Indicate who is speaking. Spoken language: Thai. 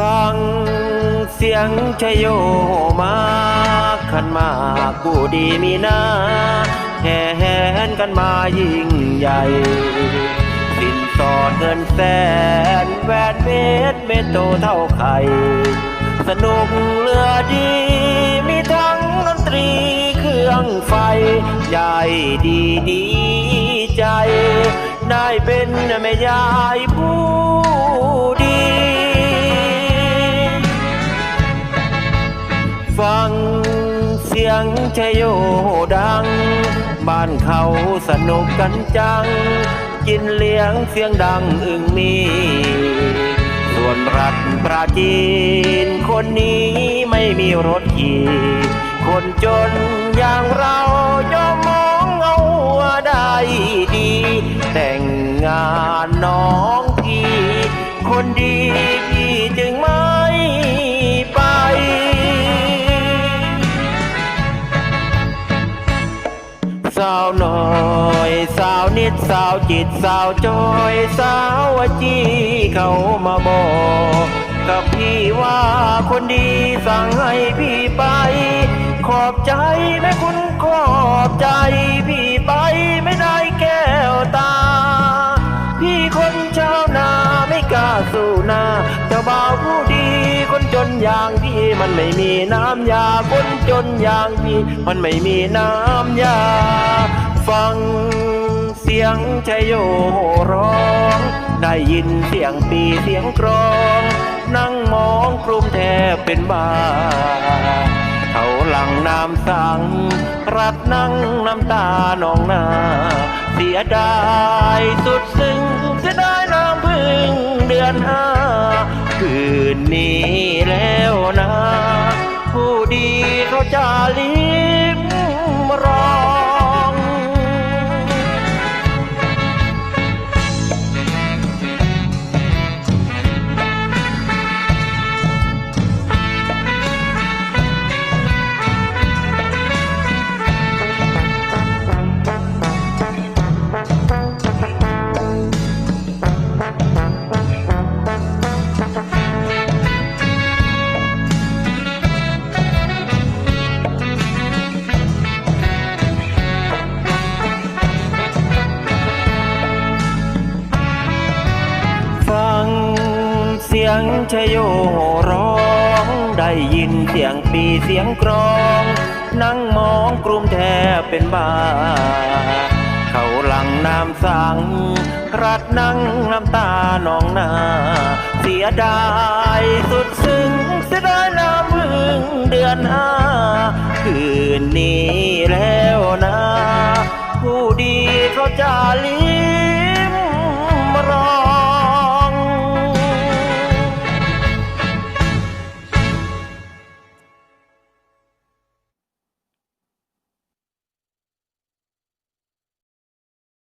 Speaker 1: ฟังเสียงชยโยมาขันมากผู้ดีมีหน้าแห่แหนกันมายิ่งใหญ่สินสอดเงินแสนแหวนเม็ดเม็ดโตเท่าไข่สนุกเลือดี มีทั้งดนตรีเครื่องไฟ ใหญ่ดีดีใจ ได้เป็นแม่ยายผู้ดี ฟัง เสียงชยโยดัง บ้านเขาสนุกกันจัง กินเลี้ยงเสียงดังอึงมี ส่วนรัฐปราจีน คนนี้ไม่มีรถขี่คนจนอย่างเราย่อมมองเอาว่าได้ดี แต่งงานน้องพี่คนดี สาวน้อยสาวนิดสาวจิตสาวจอยสาววจีเขามาบอกกับพี่ว่าคนดีสั่งให้พี่ไป ขอบใจแม่คุณ กล้าสู้หน้าเจ้าบ่าวผู้ดี คนจนอย่างพี่มันไม่มีน้ำยาคนจนอย่างพี่มันไม่มีน้ำยา ฟังเสียงชยโยร้อง ได้ยินเสียงปีเสียงกรอง นั่งมองกลุ่มแทบเป็นบ้าเขาหลังน้ำสัง รัดนั่งน้ำตานองหน้าเสียดายสุดซึ้ เงชยโยร้อง ได้ยินเสียงปีเสียงกรอง นั่งมองกลุ่มแทบเป็นบ้า เขาหลังน้ำสัง รัดนั่งน้ำตานองหน้า เสียดายสุดซึ้งเสียดายน้ำพึ่งเดือนห้า